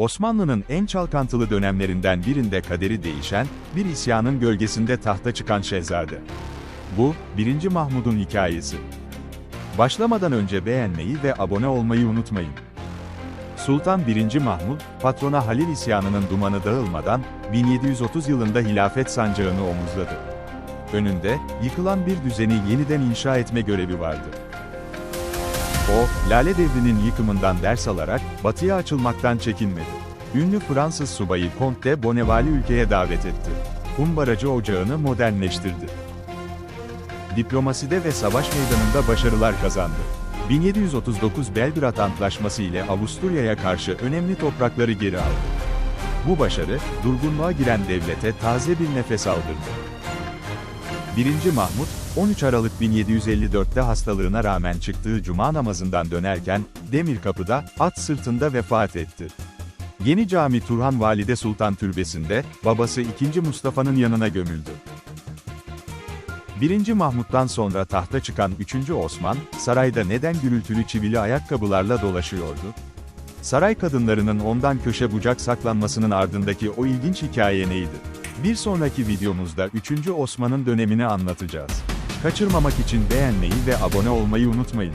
Osmanlı'nın en çalkantılı dönemlerinden birinde kaderi değişen, bir isyanın gölgesinde tahta çıkan şehzade. Bu, 1. Mahmud'un hikayesi. Başlamadan önce beğenmeyi ve abone olmayı unutmayın. Sultan 1. Mahmud, patrona Halil isyanının dumanı dağılmadan, 1730 yılında hilafet sancağını omuzladı. Önünde, yıkılan bir düzeni yeniden inşa etme görevi vardı. O, Lale Devri'nin yıkımından ders alarak, batıya açılmaktan çekinmedi. Ünlü Fransız subayı Comte Bonneval'i ülkeye davet etti. Kum barajı ocağını modernleştirdi. Diplomaside ve savaş meydanında başarılar kazandı. 1739 Belgrad Antlaşması ile Avusturya'ya karşı önemli toprakları geri aldı. Bu başarı, durgunluğa giren devlete taze bir nefes aldırdı. 1. Mahmut, 13 Aralık 1754'te hastalığına rağmen çıktığı cuma namazından dönerken, Demirkapı'da, at sırtında vefat etti. Yeni Cami Turhan Valide Sultan Türbesi'nde, babası 2. Mustafa'nın yanına gömüldü. 1. Mahmut'tan sonra tahta çıkan 3. Osman, sarayda neden gürültülü çivili ayakkabılarla dolaşıyordu? Saray kadınlarının ondan köşe bucak saklanmasının ardındaki o ilginç hikaye neydi? Bir sonraki videomuzda 3. Osman'ın dönemini anlatacağız. Kaçırmamak için beğenmeyi ve abone olmayı unutmayın.